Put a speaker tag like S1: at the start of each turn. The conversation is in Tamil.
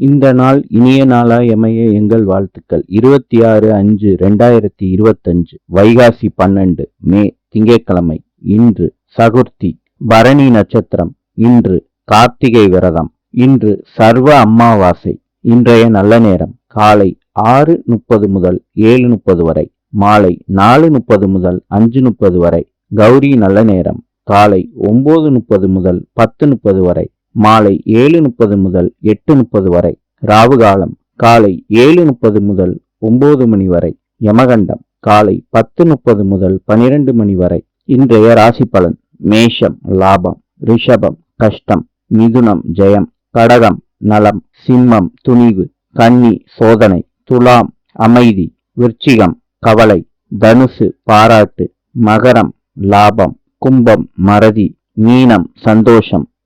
S1: இந்த நாள் இனிய நாளாய் அமைய எங்கள் வாழ்த்துக்கள். இருபத்தி ஆறு அஞ்சு ரெண்டாயிரத்தி இருபத்தஞ்சு வைகாசி பன்னெண்டு மே திங்கட்கிழமை இன்று சகுர்த்தி பரணி நட்சத்திரம் இன்று கார்த்திகை விரதம் இன்று சர்வ அம்மாவாசை இன்றைய நல்ல நேரம் காலை ஆறு முப்பது முதல் ஏழு முப்பது வரை மாலை நாலு முப்பது முதல் அஞ்சு முப்பது வரை கௌரி நல்ல நேரம் காலை ஒன்பது முப்பது முதல் பத்து முப்பது வரை மாலை ஏழு முப்பது முதல் எட்டு முப்பது வரை ராவு காலம் காலை ஏழு முப்பது முதல் ஒன்பது மணி வரை யமகண்டம் காலை பத்து முப்பது முதல் பனிரெண்டு மணி வரை. இன்றைய ராசி பலன் மேஷம் லாபம் ரிஷபம் கஷ்டம் மிதுனம் ஜெயம் கடகம் நலம் சிம்மம் துணிவு கன்னி சோதனை துலாம் அமைதி விருச்சிகம் கவலை தனுசு பாராட்டு மகரம் லாபம் கும்பம் மறதி மீனம் சந்தோஷம்